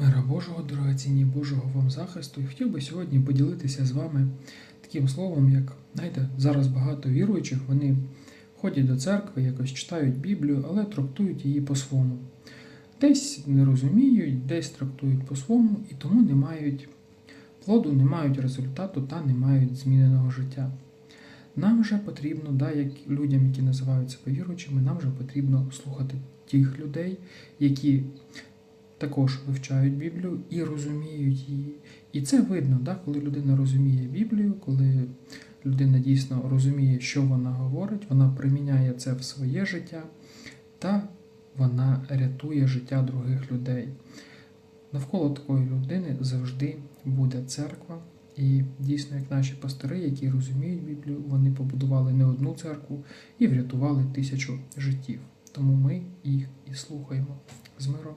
Мира Божого, дорогоцінні Божого вам захисту, і хотів би сьогодні поділитися з вами таким словом, як знаєте, зараз багато віруючих, вони ходять до церкви, якось читають Біблію, але трактують її по-своєму. Десь не розуміють, десь трактують по-своєму, і тому не мають плоду, не мають результату та не мають зміненого життя. Нам же потрібно, да, як людям, які називають себе віруючими, нам же потрібно слухати тих людей, які також вивчають Біблію і розуміють її. І це видно, да, коли людина розуміє Біблію, коли людина дійсно розуміє, що вона говорить, вона приміняє це в своє життя та вона рятує життя других людей. Навколо такої людини завжди буде церква. І дійсно, як наші пастори, які розуміють Біблію, вони побудували не одну церкву і врятували тисячу життів. Тому ми їх і слухаємо з миром.